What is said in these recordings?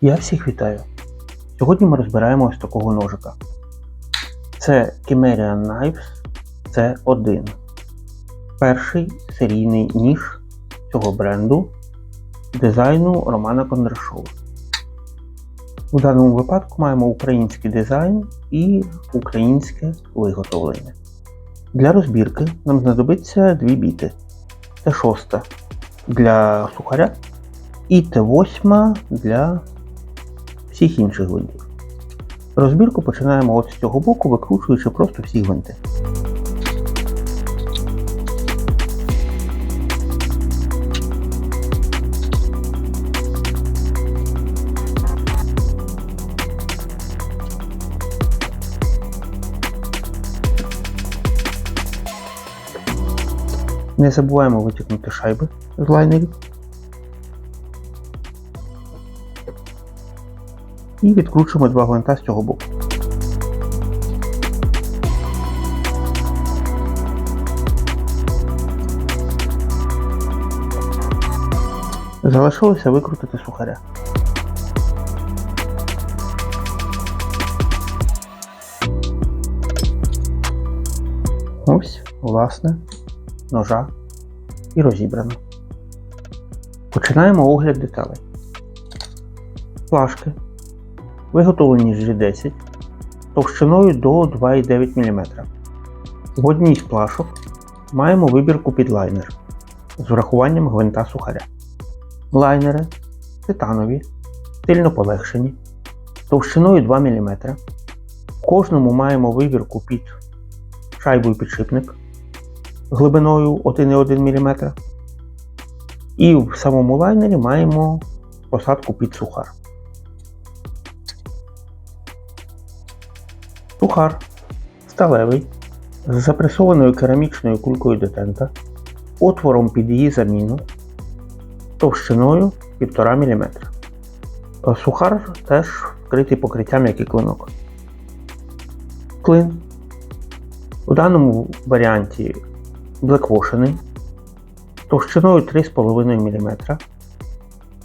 Я всіх вітаю. Сьогодні ми розбираємо ось такого ножика. Це Chimerian Knives C1. Перший серійний ніж цього бренду дизайну Романа Кондрашова. У даному випадку маємо український дизайн і українське виготовлення. Для розбірки нам знадобиться дві біти. Т6 для сухаря і Т8 для всіх інших гвинтів. Розбірку починаємо от з цього боку, викручуючи просто всі гвинти. Не забуваємо витягнути шайби з лайнерів. І відкручуємо два гвинта з цього боку. Залишилося викрутити сухаря. Ось, власне, ножа і розібрано. Починаємо огляд деталей. Плашки виготовлені з G10 товщиною до 2,9 мм. В одній з плашок маємо вибірку під лайнер з врахуванням гвинта сухаря. Лайнери титанові, сильно полегшені, товщиною 2 мм. В кожному маємо вибірку під шайбу і підшипник глибиною 1,1 мм. І в самому лайнері маємо посадку під сухар. Сухар сталевий з запресованою керамічною кулькою детента, отвором під її заміну товщиною 1,5 мм. Сухар теж вкритий покриттям як і клинок. Клин у даному варіанті блеквошений товщиною 3,5 мм.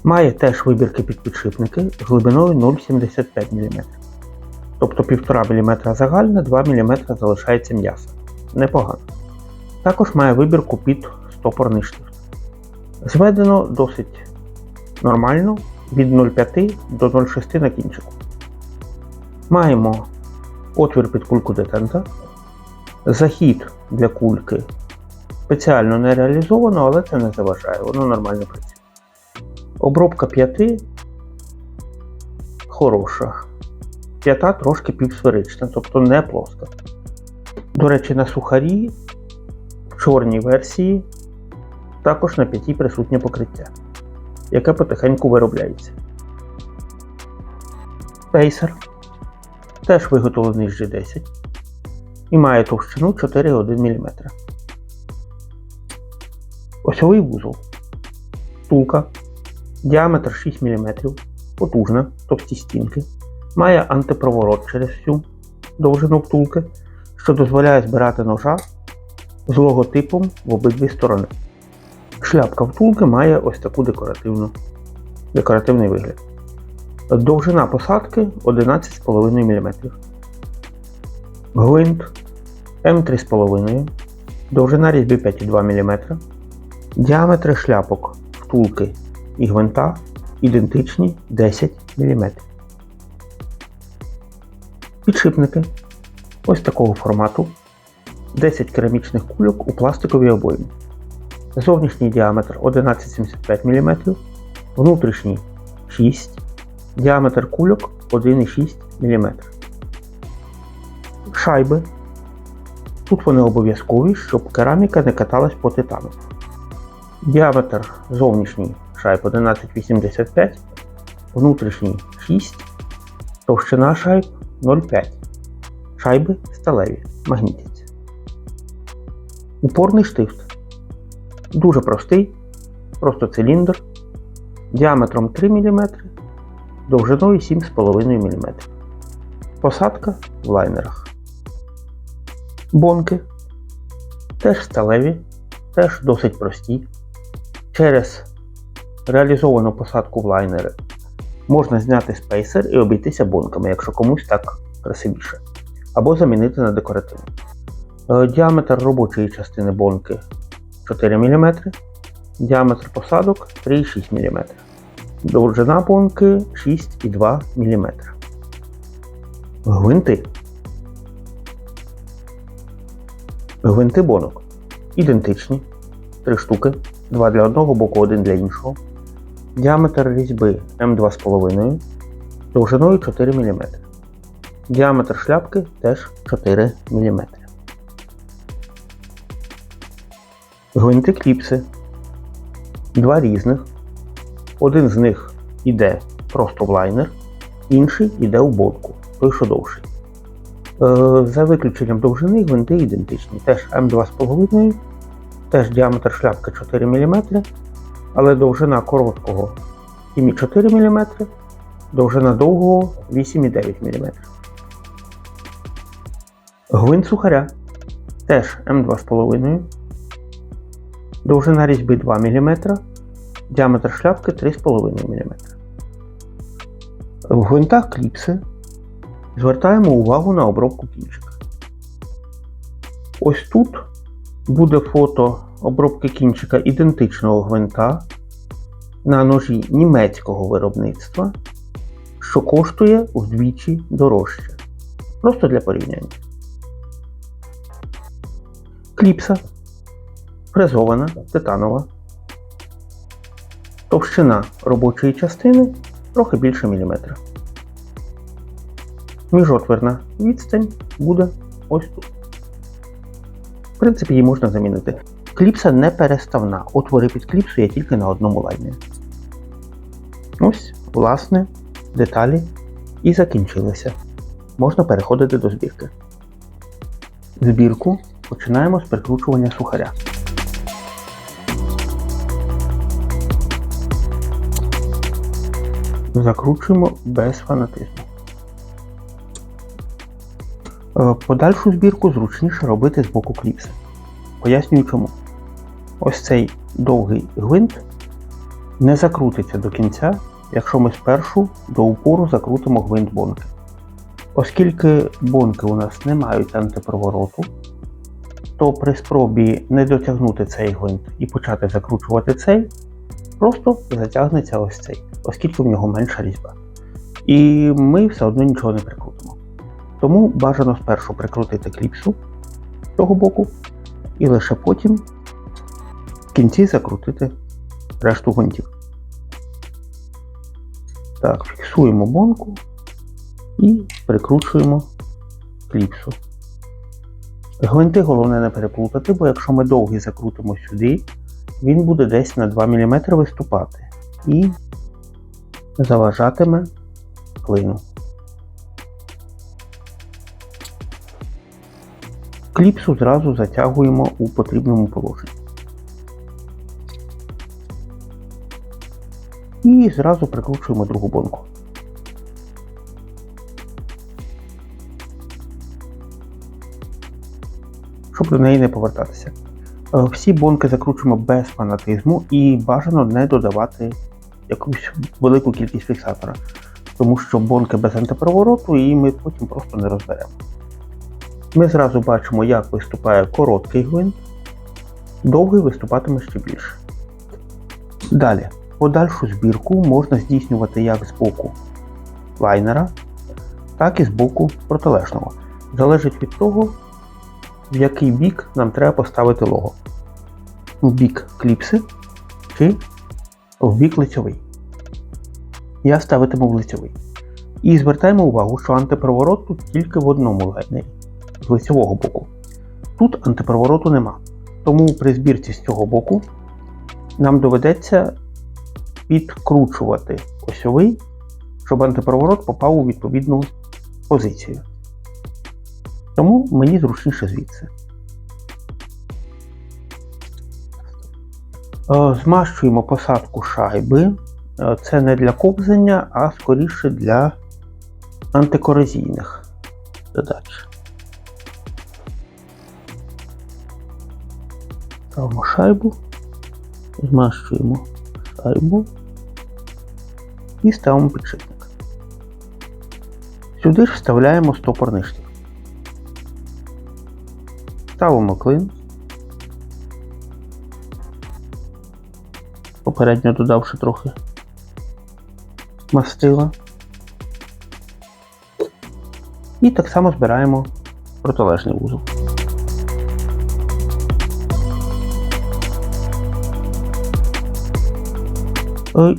Має теж вибірки під підшипники глибиною 0,75 мм. Тобто 1,5 мм загальне, 2 мм залишається м'яса. Непогано. Також має вибірку під стопорний штифт. Зведено досить нормально від 0,5 до 0,6 на кінчику. Маємо отвір під кульку детента, захід для кульки спеціально не реалізовано, але це не заважає, воно нормально працює. Обробка п'яти хороша. П'ята трошки півсферична, тобто не плоска. До речі, на сухарі в чорній версії також на п'яті присутнє покриття, яке потихеньку виробляється. Пейсер теж виготовлений з G10 і має товщину 4,1 мм. Осьовий вузол. Втулка. Діаметр 6 мм. Потужна, товсті стінки. Має антипроворот через всю довжину втулки, що дозволяє збирати ножа з логотипом в обидві сторони. Шляпка втулки має ось таку декоративну, декоративний вигляд. Довжина посадки 11,5 мм. Гвинт М3,5, довжина різьби 5,2 мм. Діаметри шляпок втулки і гвинта ідентичні 10 мм. Підшипники ось такого формату. 10 керамічних кульок у пластиковій обоймі. Зовнішній діаметр 11,75 мм, внутрішній 6 діаметр кульок 1,6 мм. Шайби. Тут вони обов'язкові, щоб кераміка не каталась по титану. Діаметр зовнішній шайб 11,85, внутрішній 6, товщина шайб 0,5. Шайби сталеві, магнітяться. Упорний штифт. Дуже простий, просто циліндр, діаметром 3 мм, довжиною 7,5 мм. Посадка в лайнерах. Бонки теж сталеві, теж досить прості. Через реалізовану посадку в лайнери Можна зняти спейсер і обійтися бонками, якщо комусь так красивіше. Або замінити на декоративну. Е, Діаметр робочої частини бонки 4 мм, діаметр посадок 3,6 мм. Довжина бонки 6,2 мм. Гвинти. Гвинти бонок ідентичні. Три штуки. Два для одного боку, один для іншого. Діаметр різьби М2,5 довжиною 4 мм. Діаметр шляпки теж 4 мм. Гвинти кліпси. Два різних. Один з них йде просто в лайнер, інший йде у болку, той що довший. Е, За виключенням довжини гвинти ідентичні. Теж М2,5, теж діаметр шляпки 4 мм, але довжина короткого 7,4 мм, довжина довгого 8,9 мм. Гвинт сухаря теж М2,5, довжина різьби 2 мм, діаметр шляпки 3,5 мм. В гвинтах кліпси звертаємо увагу на обробку кінчика. Ось тут буде фото обробки кінчика ідентичного гвинта на ножі німецького виробництва, що коштує вдвічі дорожче. Просто для порівняння. Кліпса фрезована, титанова. Товщина робочої частини трохи більше міліметра. Міжотвірна відстань буде ось тут. Принципі, її можна замінити. Кліпса не переставна. Отвори під кліпсу є тільки на одному лайні. Ось, власне, деталі і закінчилися. Можна переходити до збірки. Збірку починаємо з прикручування сухаря. Закручуємо без фанатизму. Е, Подальшу збірку зручніше робити з боку кліпси. Пояснюю чому. Ось цей довгий гвинт не закрутиться до кінця, якщо ми спершу до упору закрутимо гвинт бонки. Оскільки бонки у нас не мають антипровороту, то при спробі не дотягнути цей гвинт і почати закручувати цей, просто затягнеться ось цей, оскільки в нього менша різьба. І ми все одно нічого не прикрутимо. Тому бажано спершу прикрутити кліпсу з цього боку, і лише потім в кінці закрутити решту гвинтів. Так, фіксуємо бонку і прикручуємо кліпсу. Гвинти головне не переплутати, бо якщо ми довгий закрутимо сюди, він буде десь на 2 мм виступати і заважатиме клину. Кліпсу зразу затягуємо у потрібному положенні. І зразу прикручуємо другу бонку. Щоб до неї не повертатися. Е, Всі бонки закручуємо без фанатизму і бажано не додавати якусь велику кількість фіксатора, тому що бонки без антипровороту і ми потім просто не розберемо. Ми зразу бачимо, як виступає короткий гвинт, довгий виступатиме ще більше. Далі, подальшу збірку можна здійснювати як з боку лайнера, так і з боку протилежного. Залежить від того, в який бік нам треба поставити лого. В бік кліпси чи в бік лицьовий. Я ставитиму в лицьовий. І звертаємо увагу, що антипроворот тут тільки в одному лайнері з лицевого боку. Тут антипровороту нема. Тому при збірці з цього боку нам доведеться підкручувати осьовий, щоб антипроворот попав у відповідну позицію. Тому мені зручніше звідси. Е, Змащуємо посадку шайби. Е, Це не для ковзання, а скоріше для антикорозійних задач. Ставимо шайбу, змащуємо шайбу і ставимо підшипник. Сюди ж вставляємо стопорний штифт. Ставимо клин. Попередньо додавши трохи мастила. І так само збираємо протилежний вузол.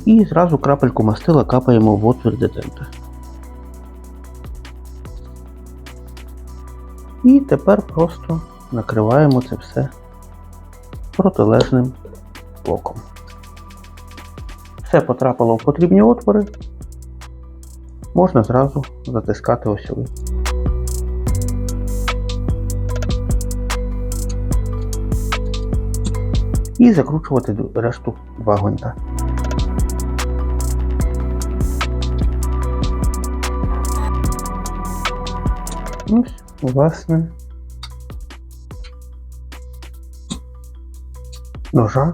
І зразу крапельку мастила капаємо в отвір детента. І тепер просто накриваємо це все протилежним блоком. Все потрапило в потрібні отвори. Можна зразу затискати осьовий. І закручувати решту два гвинта. Ось, власне, ножа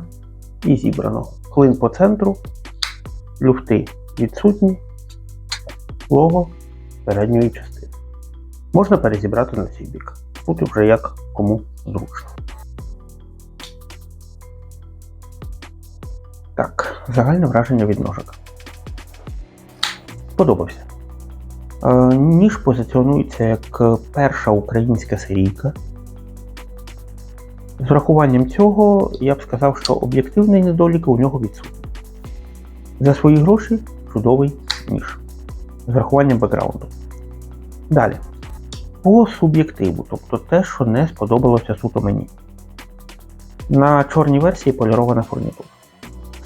і зібрано. Клин по центру, люфти відсутні, лого передньої частини. Можна перезібрати на цей бік. Тут вже як кому зручно. Так, загальне враження від ножика. Сподобався. Е, Ніж позиціонується як е, перша українська серійка. З врахуванням цього я б сказав, що об'єктивний недолік у нього відсутній. За свої гроші чудовий ніж. З врахуванням бекграунду. Далі. По суб'єктиву, тобто те, що не сподобалося суто мені. На чорній версії полірована фурнітура.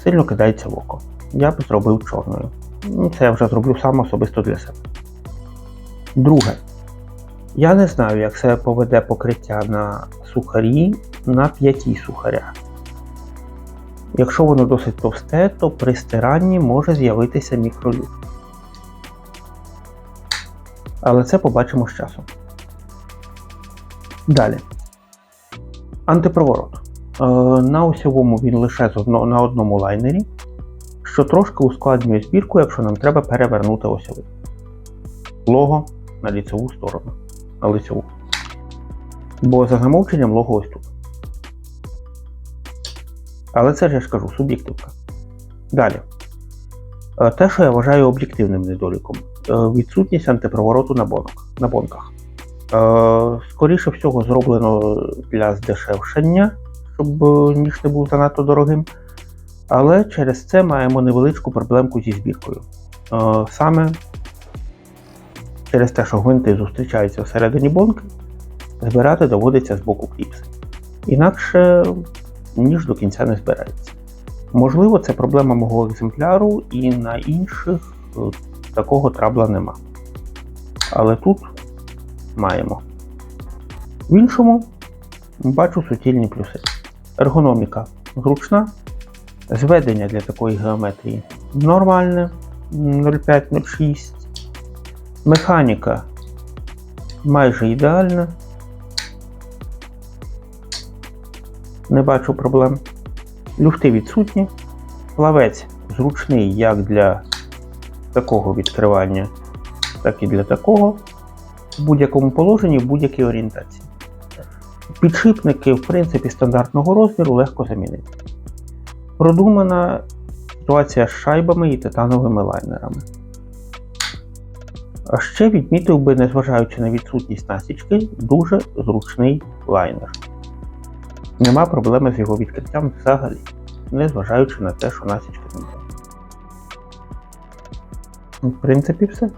Сильно кидається в око. Я б зробив чорною. Це я вже зроблю сам особисто для себе. Друге. Я не знаю, як себе поведе покриття на сухарі на п'ятій сухаря. Якщо воно досить товсте, то при стиранні може з'явитися мікролюд. Але це побачимо з часом. Далі. Антипроворот. Е, на осьовому він лише на одному лайнері, що трошки ускладнює збірку, якщо нам треба перевернути осьовий. Лого на ліцеву сторону. На лицеву. Бо за замовченням лого ось тут. Але це ж я ж кажу, суб'єктивка. Далі. Е, Те, що я вважаю об'єктивним недоліком, е, відсутність антипровороту на, бонок, на бонках. Е, Скоріше всього, зроблено для здешевшення, щоб ніж не був занадто дорогим. Але через це маємо невеличку проблемку зі збіркою. Саме через те, що гвинти зустрічаються всередині бонки, збирати доводиться з боку кліпси. Інакше ніж до кінця не збирається. Можливо, це проблема мого екземпляру, і на інших е, такого трабла нема. Але тут маємо. В іншому бачу суцільні плюси. Ергономіка зручна, зведення для такої геометрії нормальне 0,5-0,6. Механіка майже ідеальна. Не бачу проблем. Люфти відсутні. Плавець зручний як для такого відкривання, так і для такого. В будь-якому положенні, в будь-якій орієнтації. Підшипники, в принципі, стандартного розміру легко замінити. Продумана ситуація з шайбами і титановими лайнерами. А ще відмітив би, незважаючи на відсутність насічки, дуже зручний лайнер. Нема проблеми з його відкриттям взагалі, незважаючи на те, що насічки немає. В принципі, все.